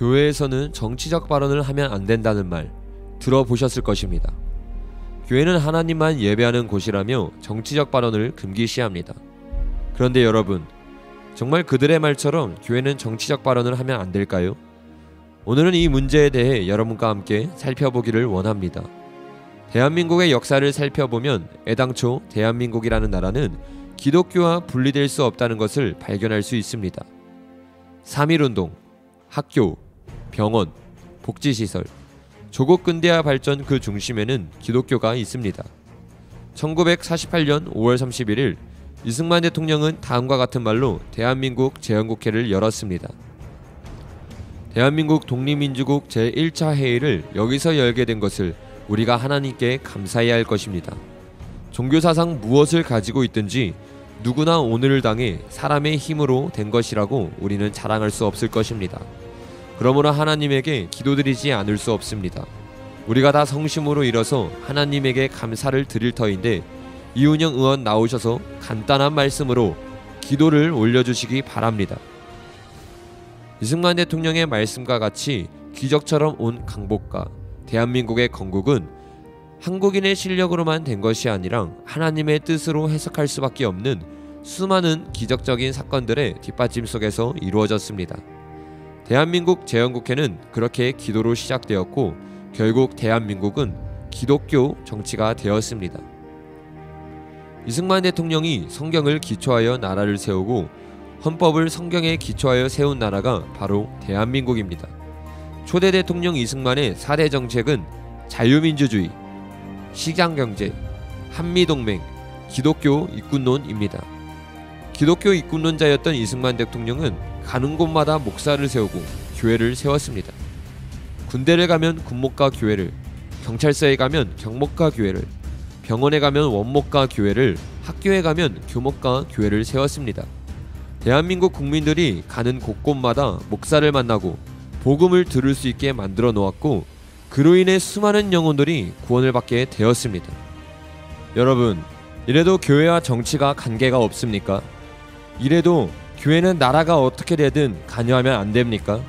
교회에서는 정치적 발언을 하면 안 된다는 말 들어보셨을 것입니다. 교회는 하나님만 예배하는 곳이라며 정치적 발언을 금기시합니다. 그런데 여러분, 정말 그들의 말처럼 교회는 정치적 발언을 하면 안 될까요? 오늘은 이 문제에 대해 여러분과 함께 살펴보기를 원합니다. 대한민국의 역사를 살펴보면 애당초 대한민국이라는 나라는 기독교와 분리될 수 없다는 것을 발견할 수 있습니다. 3.1운동, 학교, 병원, 복지시설, 조국 근대화 발전 그 중심에는 기독교가 있습니다. 1948년 5월 31일 이승만 대통령은 다음과 같은 말로 대한민국 재헌국회를 열었습니다. 대한민국 독립민주국 제1차 회의를 여기서 열게 된 것을 우리가 하나님께 감사해야 할 것입니다. 종교사상 무엇을 가지고 있든지 누구나 오늘을 당해 사람의 힘으로 된 것이라고 우리는 자랑할 수 없을 것입니다. 그러므로 하나님에게 기도드리지 않을 수 없습니다. 우리가 다 성심으로 일어서 하나님에게 감사를 드릴 터인데 이운영 의원 나오셔서 간단한 말씀으로 기도를 올려주시기 바랍니다. 이승만 대통령의 말씀과 같이 기적처럼 온 강복과 대한민국의 건국은 한국인의 실력으로만 된 것이 아니라 하나님의 뜻으로 해석할 수밖에 없는 수많은 기적적인 사건들의 뒷받침 속에서 이루어졌습니다. 대한민국 재헌국회는 그렇게 기도로 시작되었고 결국 대한민국은 기독교 정치가 되었습니다. 이승만 대통령이 성경을 기초하여 나라를 세우고 헌법을 성경에 기초하여 세운 나라가 바로 대한민국입니다. 초대 대통령 이승만의 4대 정책은 자유민주주의, 시장경제, 한미동맹, 기독교 입군론입니다. 기독교 입군론자였던 이승만 대통령은 가는 곳마다 목사를 세우고 교회를 세웠습니다. 군대를 가면 군목과 교회를, 경찰서에 가면 경목과 교회를, 병원에 가면 원목과 교회를, 학교에 가면 교목과 교회를 세웠습니다. 대한민국 국민들이 가는 곳곳마다 목사를 만나고 복음을 들을 수 있게 만들어 놓았고 그로 인해 수많은 영혼들이 구원을 받게 되었습니다. 여러분, 이래도 교회와 정치가 관계가 없습니까? 이래도 교회는 나라가 어떻게 되든 관여하면 안 됩니까?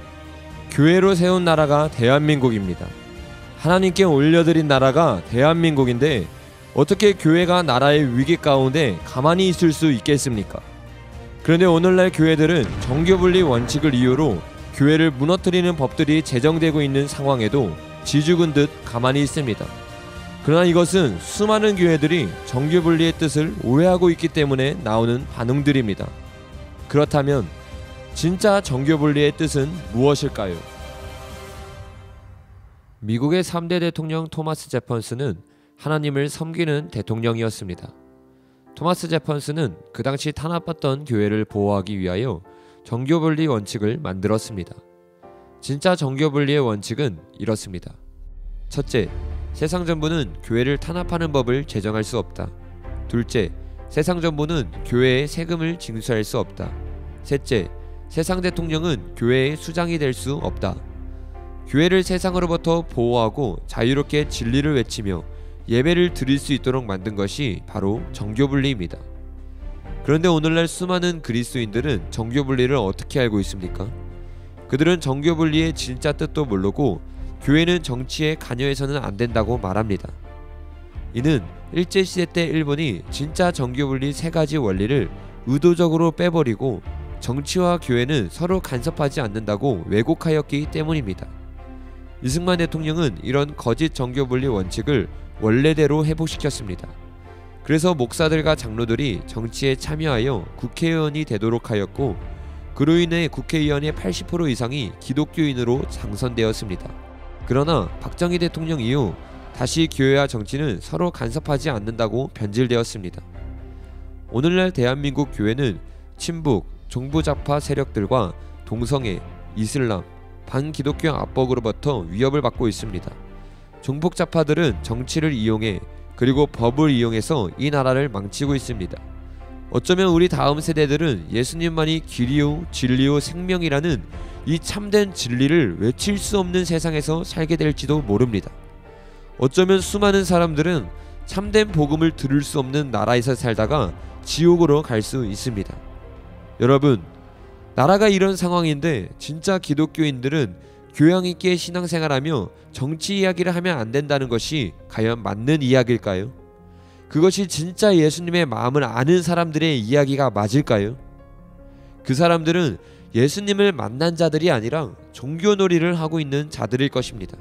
교회로 세운 나라가 대한민국입니다. 하나님께 올려드린 나라가 대한민국인데 어떻게 교회가 나라의 위기 가운데 가만히 있을 수 있겠습니까? 그런데 오늘날 교회들은 정교분리 원칙을 이유로 교회를 무너뜨리는 법들이 제정되고 있는 상황에도 지죽은 듯 가만히 있습니다. 그러나 이것은 수많은 교회들이 정교분리의 뜻을 오해하고 있기 때문에 나오는 반응들입니다. 그렇다면 진짜 정교분리의 뜻은 무엇일까요? 미국의 3대 대통령 토마스 제펀스는 하나님을 섬기는 대통령이었습니다. 토마스 제펀스는 그 당시 탄압받던 교회를 보호하기 위하여 정교분리 원칙을 만들었습니다. 진짜 정교분리의 원칙은 이렇습니다. 첫째, 세상 정부는 교회를 탄압하는 법을 제정할 수 없다. 둘째, 세상 정부는 교회에 세금을 징수할 수 없다. 셋째, 세상 대통령은 교회의 수장이 될 수 없다. 교회를 세상으로부터 보호하고 자유롭게 진리를 외치며 예배를 드릴 수 있도록 만든 것이 바로 정교분리입니다. 그런데 오늘날 수많은 그리스도인들은 정교분리를 어떻게 알고 있습니까? 그들은 정교분리의 진짜 뜻도 모르고 교회는 정치에 관여해서는 안 된다고 말합니다. 이는 일제시대 때 일본이 진짜 정교분리 세 가지 원리를 의도적으로 빼버리고 정치와 교회는 서로 간섭하지 않는다고 왜곡하였기 때문입니다. 이승만 대통령은 이런 거짓 정교 분리 원칙을 원래대로 회복시켰습니다. 그래서 목사들과 장로들이 정치에 참여하여 국회의원이 되도록 하였고 그로 인해 국회의원의 80% 이상이 기독교인으로 당선되었습니다. 그러나 박정희 대통령 이후 다시 교회와 정치는 서로 간섭하지 않는다고 변질되었습니다. 오늘날 대한민국 교회는 친북, 종부자파 세력들과 동성애, 이슬람, 반기독교 압박으로부터 위협을 받고 있습니다. 종북자파들은 정치를 이용해 그리고 법을 이용해서 이 나라를 망치고 있습니다. 어쩌면 우리 다음 세대들은 예수님만이 길이요 진리요 생명이라는 이 참된 진리를 외칠 수 없는 세상에서 살게 될지도 모릅니다. 어쩌면 수많은 사람들은 참된 복음을 들을 수 없는 나라에서 살다가 지옥으로 갈 수 있습니다. 여러분, 나라가 이런 상황인데 진짜 기독교인들은 교양 있게 신앙생활하며 정치 이야기를 하면 안 된다는 것이 과연 맞는 이야기일까요? 그것이 진짜 예수님의 마음을 아는 사람들의 이야기가 맞을까요? 그 사람들은 예수님을 만난 자들이 아니라 종교놀이를 하고 있는 자들일 것입니다.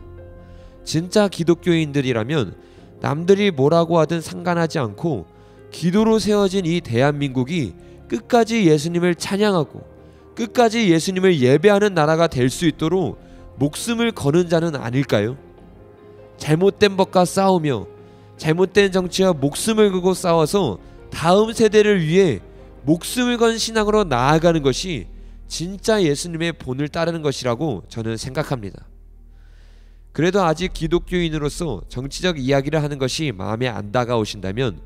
진짜 기독교인들이라면 남들이 뭐라고 하든 상관하지 않고 기도로 세워진 이 대한민국이 끝까지 예수님을 찬양하고 끝까지 예수님을 예배하는 나라가 될 수 있도록 목숨을 거는 자는 아닐까요? 잘못된 법과 싸우며 잘못된 정치와 목숨을 걸고 싸워서 다음 세대를 위해 목숨을 건 신앙으로 나아가는 것이 진짜 예수님의 본을 따르는 것이라고 저는 생각합니다. 그래도 아직 기독교인으로서 정치적 이야기를 하는 것이 마음에 안 다가오신다면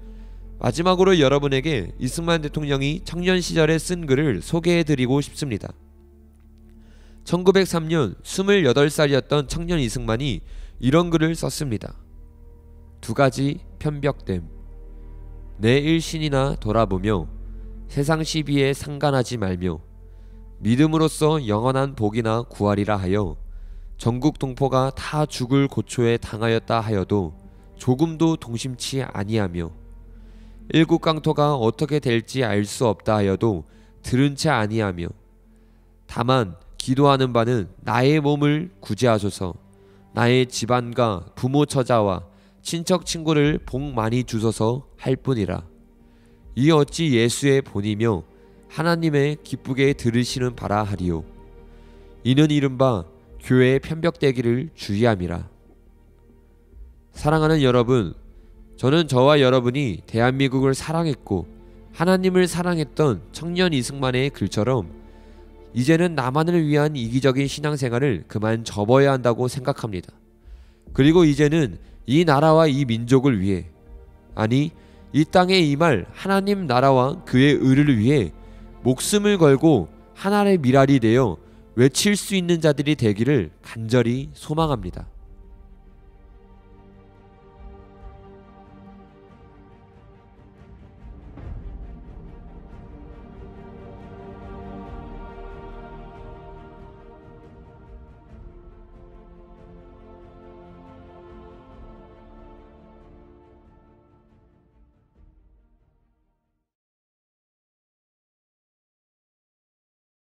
마지막으로 여러분에게 이승만 대통령이 청년 시절에 쓴 글을 소개해 드리고 싶습니다. 1903년 28살이었던 청년 이승만이 이런 글을 썼습니다. 두 가지 편벽됨. 내 일신이나 돌아보며 세상 시비에 상관하지 말며 믿음으로써 영원한 복이나 구하리라 하여 전국 동포가 다 죽을 고초에 당하였다 하여도 조금도 동심치 아니하며 일국 강토가 어떻게 될지 알 수 없다 하여도 들은 채 아니하며 다만 기도하는 바는 나의 몸을 구제하소서 나의 집안과 부모 처자와 친척 친구를 복 많이 주소서 할 뿐이라. 이 어찌 예수의 본이며 하나님의 기쁘게 들으시는 바라 하리요. 이는 이른바 교회의 편벽되기를 주의함이라. 사랑하는 여러분, 저는 저와 여러분이 대한민국을 사랑했고 하나님을 사랑했던 청년 이승만의 글처럼 이제는 나만을 위한 이기적인 신앙생활을 그만 접어야 한다고 생각합니다. 그리고 이제는 이 나라와 이 민족을 위해 아니 이 땅에 임할 하나님 나라와 그의 의를 위해 목숨을 걸고 하나의 미랄이 되어 외칠 수 있는 자들이 되기를 간절히 소망합니다.